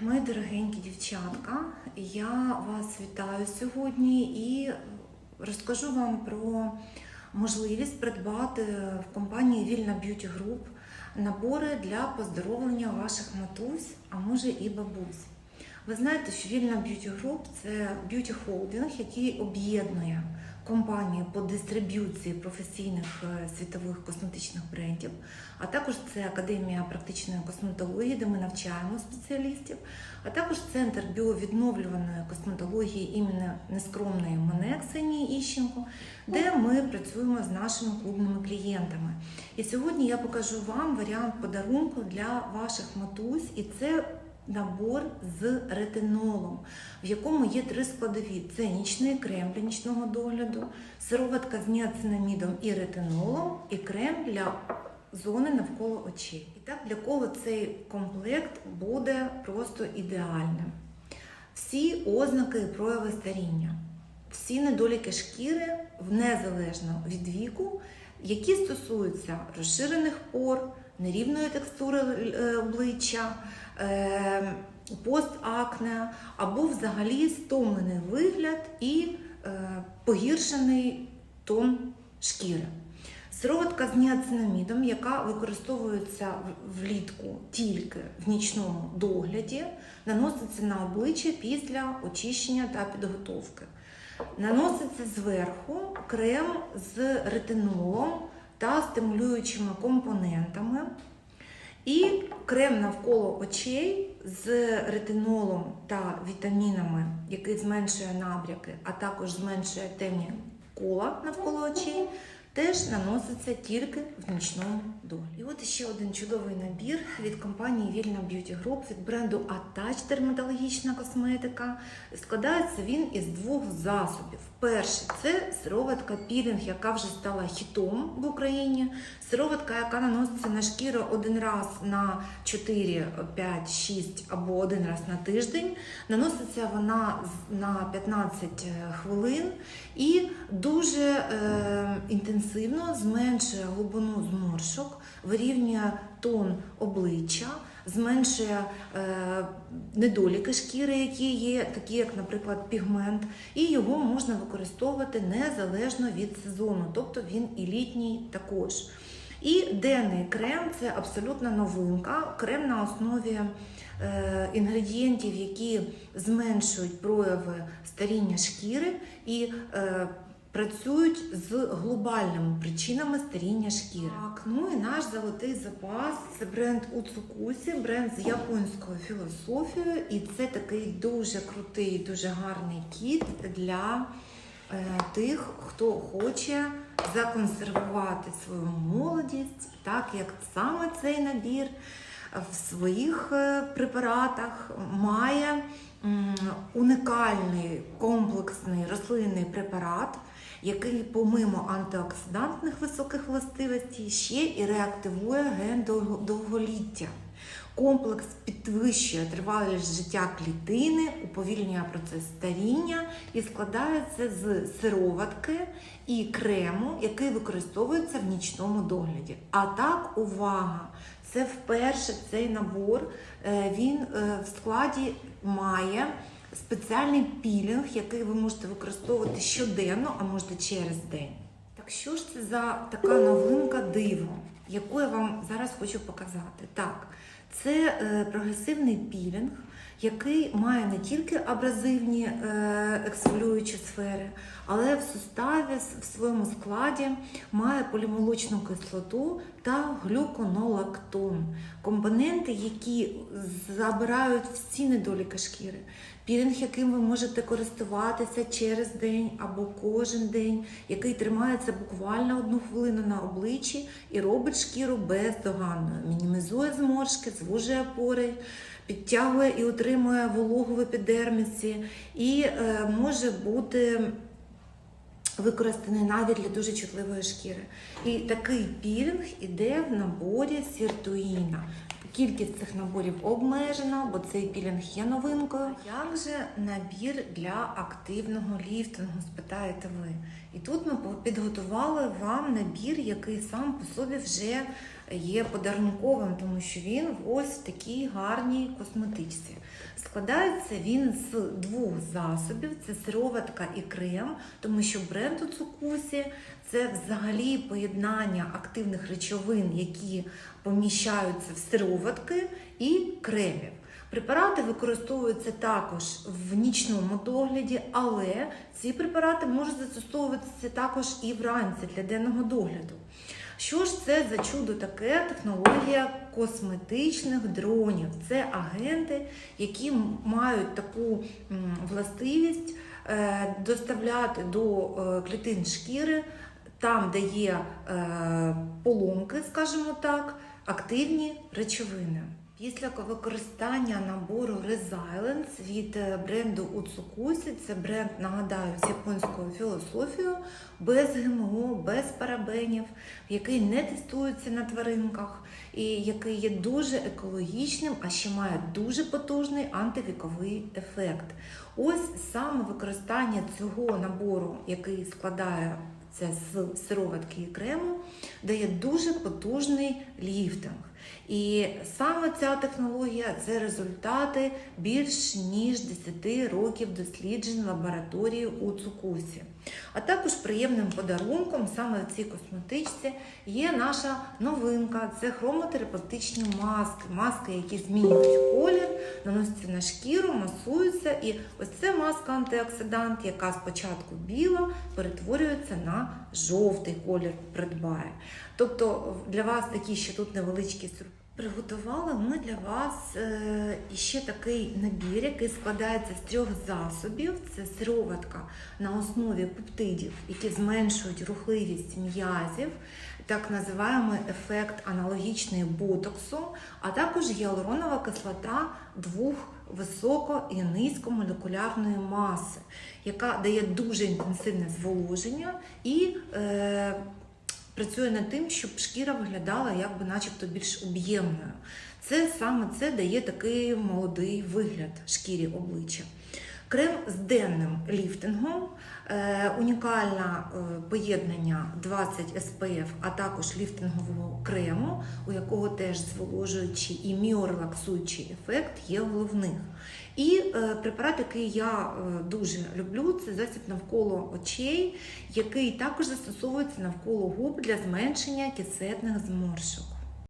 Мої дорогенькі дівчатка, я вас вітаю сьогодні і розкажу вам про можливість придбати в компанії Вільна Б'юті Груп набори для поздоровлення ваших матусь, а може і бабусь. Ви знаєте, що Вільна Б'юті Груп це б'юті холдинг, який об'єднує компанії по дистриб'юції професійних е, світових косметичних брендів, а також це Академія практичної косметології, де ми навчаємо спеціалістів, а також центр біовідновлюваної косметології імені нескромної мене Ксенії Іщенко, де ми працюємо з нашими клубними клієнтами. І сьогодні я покажу вам варіант подарунку для ваших матусь, і це набор з ретинолом, в якому є три складові: це нічний крем для нічного догляду, сироватка з ніацинамідом і ретинолом, і крем для зони навколо очей. І так для кого цей комплект буде просто ідеальним. Всі ознаки і прояви старіння, всі недоліки шкіри незалежно від віку, які стосуються розширених пор, нерівної текстури е, обличчя, е, постакне або взагалі стомлений вигляд і е, погіршений тон шкіри. Сироватка з ніацинамідом, яка використовується влітку тільки в нічному догляді, наноситься на обличчя після очищення та підготовки. Наноситься зверху крем з ретинолом та стимулюючими компонентами. І крем навколо очей з ретинолом та вітамінами, який зменшує набряки, а також зменшує темні кола навколо очей, теж наноситься тільки в нічному догляді. І от ще один чудовий набір від компанії Вільна Б'юті Груп від бренду Attach дерматологічна косметика. Складається він із двох засобів. Перший це сироватка пілінг, яка вже стала хітом в Україні. Сироватка, яка наноситься на шкіру один раз на 4, 5, 6 або один раз на тиждень. Наноситься вона на 15 хвилин і дуже е, інтенсивно зменшує глибину зморшок, вирівнює тон обличчя, зменшує е, недоліки шкіри, які є, такі як, наприклад, пігмент, і його можна використовувати незалежно від сезону, тобто він і літній також. І денний крем це абсолютна новинка. Крем на основі е, інгредієнтів, які зменшують прояви старіння шкіри і е, працюють з глобальними причинами старіння шкіри. Так, ну і наш золотий запас це бренд Уцукусі, бренд з японською філософією, і це такий дуже крутий, дуже гарний кіт для е, тих, хто хоче законсервувати свою молодість, так як саме цей набір в своїх е, препаратах має унікальний комплексний рослинний препарат, який, помимо антиоксидантних високих властивостей, ще і реактивує ген довголіття. Комплекс підвищує тривалість життя клітини, уповільнює процес старіння і складається з сироватки і крему, який використовується в нічному догляді. А так, увага! Це вперше цей набор. е, Він е, в складі має спеціальний пілінг, який ви можете використовувати щоденно, а можете через день. Так що ж це за така новинка диво, яку я вам зараз хочу показати? Так, це е, прогресивний пілінг, який має не тільки абразивні е, ексфолюючі сфери, але в суставі в своєму складі має полімолочну кислоту та глюконолактон. Компоненти, які забирають всі недоліки шкіри. Пілінг, яким ви можете користуватися через день або кожен день, який тримається буквально одну хвилину на обличчі і робить шкіру бездоганною, мінімізує зморшки, звужує пори, підтягує і утримує вологу в епідермісі і е, може бути використаний навіть для дуже чутливої шкіри. І такий пілінг іде в наборі сіртуїна. Кількість цих наборів обмежена, бо цей пілінг є новинкою. Як же набір для активного ліфтингу, спитаєте ви? І тут ми підготували вам набір, який сам по собі вже є подарунковим, тому що він в ось такій гарній косметичці. Складається він з двох засобів: це сироватка і крем, тому що бренд у цукусі це взагалі поєднання активних речовин, які поміщаються в сироватки і кремів. Препарати використовуються також в нічному догляді, але ці препарати можуть застосовуватися також і вранці для денного догляду. Що ж це за чудо таке технологія косметичних дронів? Це агенти, які мають таку властивість е, доставляти до е, клітин шкіри, там, де є е, поломки, скажімо так, активні речовини. Після використання набору Resilience від е, бренду Utsukuse, це бренд, нагадаю, з японською філософією, без ГМО, без парабенів, який не тестується на тваринках і який є дуже екологічним, а ще має дуже потужний антивіковий ефект. Ось саме використання цього набору, який складає це з сироватки і крему, дає дуже потужний ліфтинг. І саме ця технологія це результати більш ніж 10 років досліджень лабораторії у Цукусі. А також приємним подарунком саме в цій косметичці є наша новинка це хромотерапевтичні маски. Маски, які змінюють колір, наносяться на шкіру, масуються. І ось це маска антиоксидант, яка спочатку біла, перетворюється на жовтий колір, придбає. Тобто для вас такі ще тут невеличкі сюрпризи. Приготували ми для вас е, ще такий набір, який складається з трьох засобів. Це сироватка на основі пептидів, які зменшують рухливість м'язів, так називаємо ефект аналогічний ботоксу, а також гіалуронова кислота двох високо і низькомолекулярної маси, яка дає дуже інтенсивне зволоження і е, працює над тим, щоб шкіра виглядала якби начебто більш об'ємною. Це саме це дає такий молодий вигляд шкірі обличчя. Крем з денним ліфтингом, е, унікальне поєднання 20 SPF, а також ліфтингового крему, у якого теж зволожуючий і міорелаксуючий ефект є головних. І е, препарат, який я е, дуже люблю, це засіб навколо очей, який також застосовується навколо губ для зменшення кісетних зморшок.